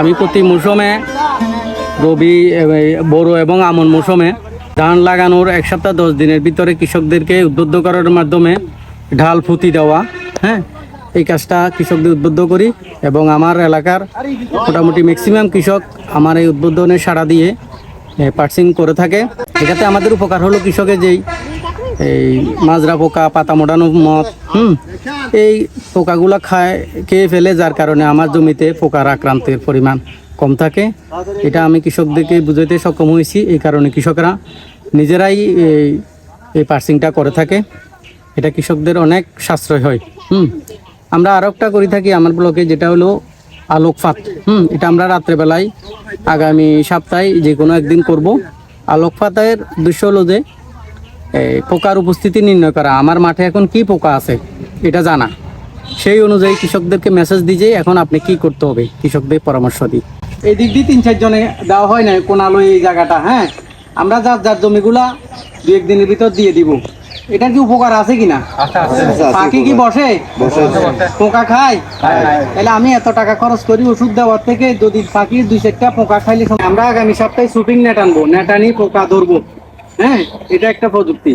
আমি প্রতি মৌসুমে রবি বড়ো এবং আমন মৌসুমে ধান লাগানোর এক সপ্তাহ দশ দিনের ভিতরে কৃষকদেরকে উদ্বুদ্ধ করার মাধ্যমে ঢাল ফুতি দেওয়া হ্যাঁ? এই কাজটা কৃষকদের উদ্বুদ্ধ করি এবং আমার এলাকার মোটামুটি ম্যাক্সিমাম কৃষক আমার এই উদ্বোধনে সাড়া দিয়ে পার্সিং করে থাকে। এটাতে আমাদের উপকার হলো কৃষকের যেই এই মাজরা পোকা, পাতা মোড়ানো মত হুম? এই পোকাগুলো খায়, খেয়ে ফেলে, যার কারণে আমার জমিতে পোকার আক্রান্তের পরিমাণ কম থাকে। এটা আমি কৃষকদেরকে বুঝাইতে সক্ষম হয়েছি, এই কারণে কৃষকরা নিজেরাই এই এই পার্সিংটা করে থাকে। এটা কৃষকদের অনেক সাশ্রয় হয়, হুম? আমরা আরও একটা করে থাকি আমার ব্লকে যেটা হলো আলোকপাত হুম? এটা আমরা রাত্রেবেলায় আগামী সপ্তাহে যে কোনো একদিন করব। আলোকপাতের দৃশ্য হলো যে পোকার উপস্থিতি নির্ণয় করা। আমার মাঠে এখন কি পোকা আছে এটা জানা। সেই অনুযায়ী কৃষকদেরকে মেসেজ দিয়ে যে এখন আপনি কি করতে হবে কৃষকদের পরামর্শ দিই। এই দিক দিয়ে তিন চারজনে দেওয়া হয় না কোন আলো এই জায়গাটা হ্যাঁ? আমরা যার যার জমিগুলা দু একদিনের ভিতর দিয়ে দিব। এটা কি উপকার আছে কিনা? পাখি কি বসে? পোকা খায়? তাহলে আমি এত টাকা খরচ করি ওষুধ দেওয়ার থেকে যদি পাখির দুই চারটা পোকা খাইলে আমরা আগামী সপ্তাহে শুটিং নেট আনব নেট আনি পোকা ধরবো। হ্যাঁ এটা একটা প্রযুক্তি।